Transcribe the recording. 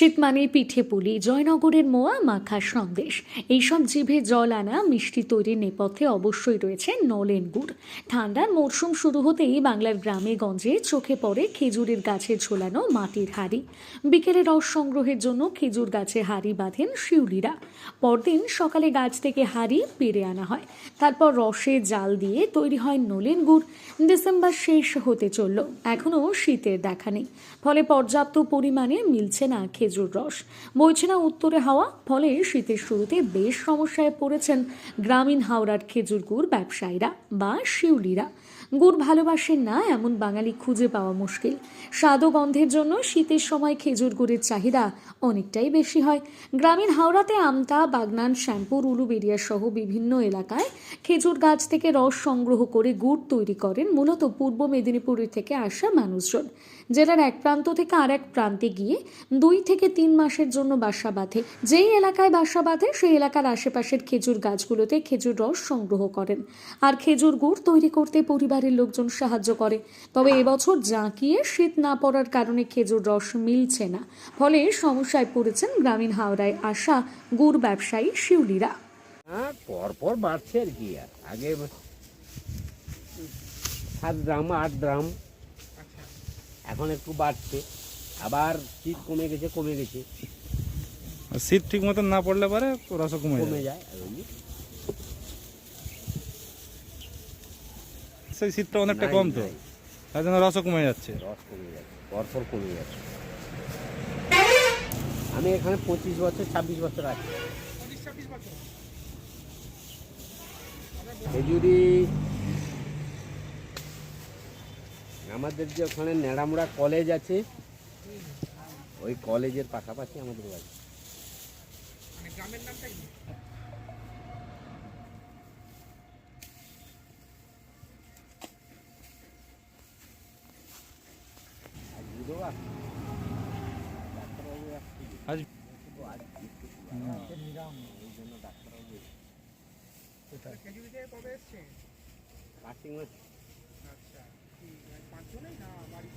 শীত মানে পিঠে পুলি, জয়নগরের মোয়া, মাখা সন্দেশ। এইসব জিভে জল আনা, মিষ্টি তৈরির নেপথ্যে অবশ্যই রয়েছে নলেন গুড়। ঠান্ডার মরশুম শুরু হতেই বাংলার গ্রামে গঞ্জে চোখে পড়ে খেজুরের গাছে ঝোলানো মাটির হাড়ি। বিকেলে রস সংগ্রহের জন্য খেজুর গাছে হাড়ি বাঁধেন শিউলিরা। পরদিন সকালে গাছ থেকে হাড়ি পেরে আনা হয়। তারপর রসে জাল দিয়ে তৈরি হয় নলেন গুড়। ডিসেম্বর শেষ হতে চলল। এখনও শীতের দেখা নেই। ফলে পর্যাপ্ত পরিমাণে মিলছে না খেজুর। রস। বইছে না উত্তরে হাওয়া, ফলে শীতের শুরুতে বেশ সমস্যায় পড়েছেন গ্রামীণ হাওড়ার খেজুর গুড় ব্যবসায়ীরা বা শিউলিরা। গুড় ভালোবাসেন না, এমন বাঙালি খুঁজে পাওয়া মুশকিল। স্বাদ গন্ধের জন্য শীতের সময় খেজুর গুড়ের চাহিদা অনেকটাই বেশি হয়। গ্রামীণ হাওড়াতে আমতা, বাগনান, শ্যামপুর, উলুবেড়িয়া সহ বিভিন্ন এলাকায় খেজুর গাছ থেকে রস সংগ্রহ করে গুড় তৈরি করেন মূলত পূর্ব মেদিনীপুরের থেকে আসা মানুষজন। জেলার এক প্রান্ত থেকে আর এক প্রান্তে গিয়ে দুই থেকে তিন মাসের জন্য বাসা বাঁধে। যেই এলাকায় বাসা বাঁধে, সেই এলাকার আশেপাশের খেজুর গাছগুলোতে খেজুর রস সংগ্রহ করেন। আর খেজুর গুড় তৈরি করতে পরিবারের লোকজন সাহায্য করে। তবে এবছর জাঁকিয়ে শীত না পড়ার কারণে খেজুর রস মিলছে না। ফলে সমস্যায় পড়েছেন গ্রামীণ হাওড়ায় আসা গুড় ব্যবসায়ী শিউলিরা। হ্যাঁ পর পর বাড়ছে আর কি। আগে সাত ড্রাম আট ড্রাম এখন একটু বাড়ছে। আবার শীত কমে গেছে কমে গেছে। শীত ঠিক মতন না পড়লে পরে রস কমে কমে যায়। সেই শীতটা অনেকটা কম তো। তার জন্য রসও কমে যাচ্ছে। রস কমে যাচ্ছে পর পর কমে যাচ্ছে। আমি এখানে পঁচিশ বছর ছাব্বিশ বছর আছি। খেজুরি আমাদের যে ওখানে নেড়ামুড়া কলেজ আছে ওই কলেজের পাশাপাশি আমাদের বাড়ি। আজ মাস আচ্ছা কি পাঁচজনেই না বাড়ি